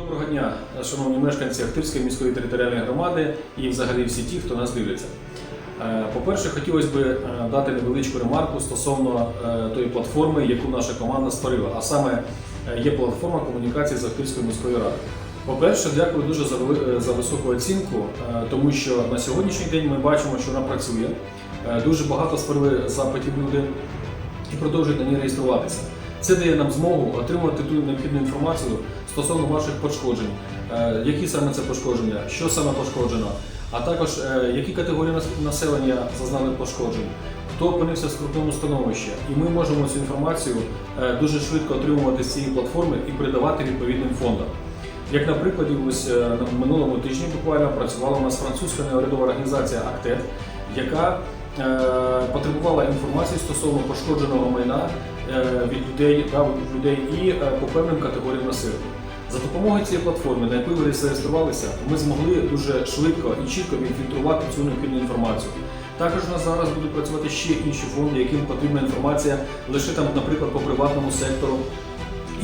Доброго дня, шановні мешканці Ахтирської міської територіальної громади і взагалі всі ті, хто нас дивляться. Е, По-перше, хотілося б е, дати невеличку ремарку стосовно е, тої платформи, яку наша команда створила, а саме є платформа комунікації з Ахтирською міською радою. По-перше, дякую дуже за, високу оцінку, тому що на сьогоднішній день ми бачимо, що вона працює. Дуже багато створили запитів люди і продовжують на ній реєструватися. Це дає нам змогу отримати ту необхідну інформацію стосовно ваших пошкоджень, Е, які саме це пошкодження, що саме пошкоджено, а також е, які категорії населення зазнали пошкоджень, хто опинився в скрутному становищі. І ми можемо цю інформацію е, дуже швидко отримувати з цієї платформи і передавати відповідним фондам. Як на прикладі, ось на минулому тижні буквально працювала у нас французька неурядова організація АКТЕТ, яка потребувала інформації стосовно пошкодженого майна е, від людей, да, від людей і е, по певним категоріям населення. За допомогою цієї платформи, на яку ви зареєструвалися, ми змогли дуже швидко і чітко відфільтрувати цю необхідну інформацію. Також у нас зараз будуть працювати ще інші фонди, яким потрібна інформація лише там, наприклад, по приватному сектору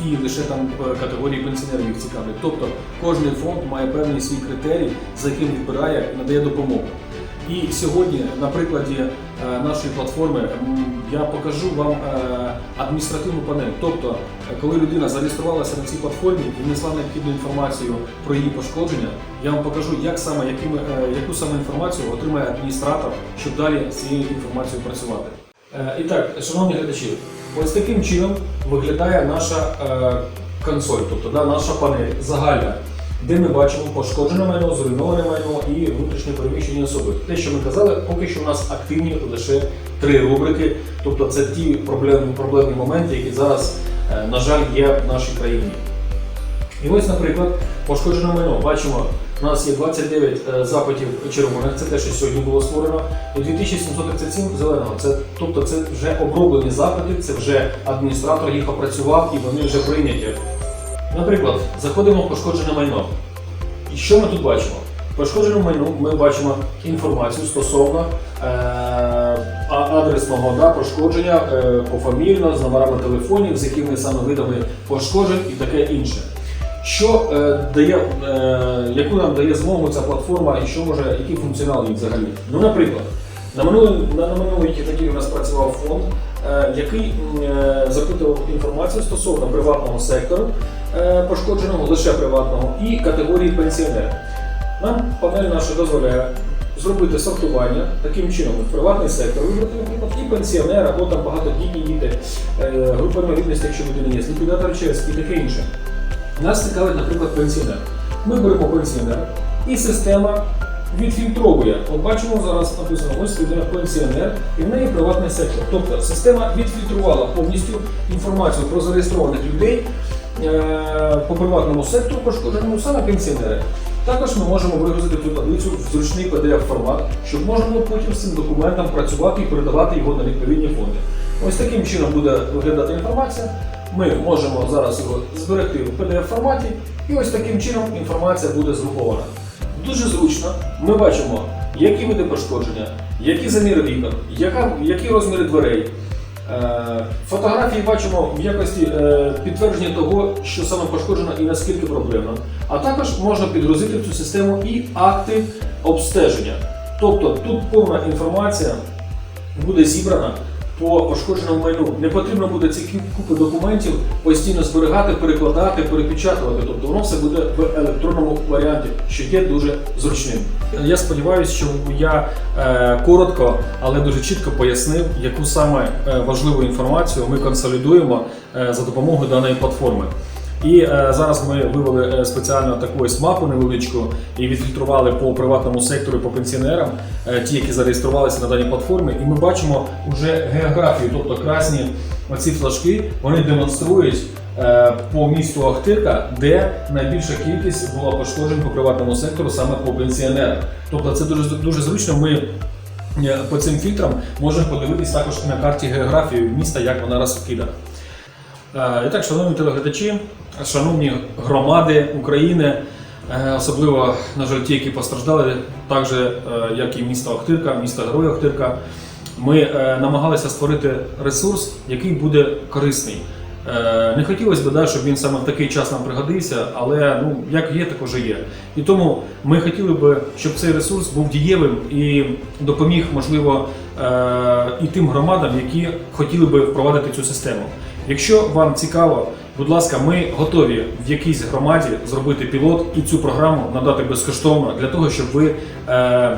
і лише там е, категорії пенсіонерів їх цікавлять. Тобто кожен фонд має певний свій критерій, за яким відбирає надає допомогу. І сьогодні, на прикладі е, нашої платформи, я покажу вам е, адміністративну панель. Тобто, коли людина зареєструвалася на цій платформі і внесла необхідну інформацію про її пошкодження, я вам покажу, як саме, якими, е, яку саме інформацію отримає адміністратор, щоб далі з цією інформацією працювати. І так, шановні глядачі, ось таким чином виглядає наша консоль, тобто да, наша панель загальна, де ми бачимо пошкоджене майно, зруйноване майно і внутрішньо переміщені особи. Те, що ми казали, поки що у нас активні лише три рубрики, тобто це ті проблемні, проблемні моменти, які зараз, е, на жаль, є в нашій країні. І ось, наприклад, пошкоджене майно. Бачимо, у нас є 29 е, запитів червоних, це те, що сьогодні було створено, і 2737 зеленого. Це, тобто це вже оброблені запити, це вже адміністратор їх опрацював і вони вже прийняті. Наприклад, заходимо в пошкоджене майно. І що ми тут бачимо? В пошкодженому майну ми бачимо інформацію стосовно е, адресного да, пошкодження е, пофамільно, з номерами телефонів, з якими саме видами пошкоджень і таке інше. Що е, дає, е, яку нам дає змогу ця платформа і що може, який функціонал її взагалі? Ну, наприклад, на минулий, на, у нас працював фонд, е, який е, запитував інформацію стосовно приватного сектору, е, пошкодженого лише приватного, і категорії пенсіонерів. Нам панель наша дозволяє зробити сортування таким чином в приватний сектор, вибрати, наприклад, і пенсіонер, або там багатодітні діти, е, група інвалідності, якщо людина є, ліквідатор ЧС і таке інше. Нас цікавить, наприклад, пенсіонер. Ми беремо пенсіонера, і система відфільтровує. От бачимо зараз написано, ось людина пенсіонер, і в неї приватний сектор. Тобто система відфільтрувала повністю інформацію про зареєстрованих людей е, по приватному сектору, пошкодженому саме пенсіонери. Також ми можемо вигрузити цю таблицю в зручний pdf формат, щоб можна було потім з цим документом працювати і передавати його на відповідні фонди. Ось таким чином буде виглядати інформація. Ми можемо зараз його зберегти в pdf форматі, і ось таким чином інформація буде згрупована. Дуже зручно. Ми бачимо, які види пошкодження, які заміри вікон, яка, які розміри дверей. Е, Фотографії бачимо в якості е, підтвердження того, що саме пошкоджено і наскільки проблемно. А також можна підгрузити в цю систему і акти обстеження. Тобто тут повна інформація буде зібрана по пошкодженому майну. Не потрібно буде ці купи документів постійно зберігати, перекладати, перепечатувати. Тобто воно все буде в електронному варіанті, що є дуже зручним. Я сподіваюся, що я е, коротко, але дуже чітко пояснив, яку саме е, важливу інформацію ми консолідуємо е, за допомогою даної платформи. І е, зараз ми вивели е, спеціально таку ось мапу невеличку і відфільтрували по приватному сектору, по пенсіонерам, е, ті, які зареєструвалися на даній платформі, і ми бачимо вже географію, тобто красні оці флажки, вони демонструють е, по місту Ахтирка, де найбільша кількість була пошкоджень по приватному сектору саме по пенсіонерам. Тобто це дуже дуже зручно. Ми е, по цим фільтрам можемо подивитись також на карті географію міста, як вона розкидана. Е, І так, шановні телеглядачі, шановні громади України, е, особливо, на жаль, ті, які постраждали, так же, е, як і місто Охтирка, місто Герой Охтирка, ми намагалися створити ресурс, який буде корисний. Не хотілося б, да, щоб він саме в такий час нам пригодився, але ну, як є, також і є. І тому ми хотіли б, щоб цей ресурс був дієвим і допоміг, можливо, і тим громадам, які хотіли би впровадити цю систему. Якщо вам цікаво, будь ласка, ми готові в якійсь громаді зробити пілот і цю програму надати безкоштовно для того, щоб ви е,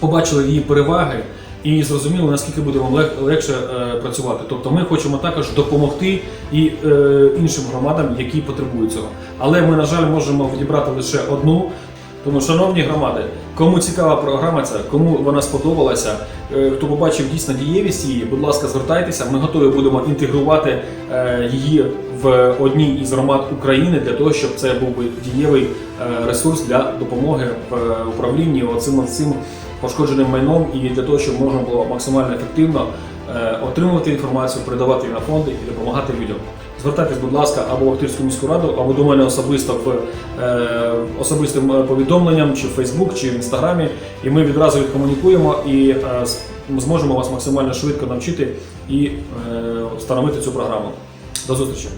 побачили її переваги і зрозуміли, наскільки буде вам лег- легше е, працювати. Тобто ми хочемо також допомогти і е, іншим громадам, які потребують цього. Але ми, на жаль, можемо відібрати лише одну. Тому, шановні громади, кому цікава програма ця, кому вона сподобалася, е, хто побачив дійсно дієвість її, будь ласка, звертайтеся. Ми готові будемо інтегрувати е, її в одній із громад України для того, щоб це був би дієвий е, ресурс для допомоги в управлінні оцим цим пошкодженим майном і для того, щоб можна було максимально ефективно отримувати інформацію, передавати її на фонди і допомагати людям. Звертайтесь, будь ласка, або в Охтирську міську раду, або до мене особисто в е, особистим е, повідомленням, чи в Фейсбук, чи в Інстаграмі, і ми відразу відкомунікуємо і е, зможемо вас максимально швидко навчити і е, встановити цю програму. До зустрічі!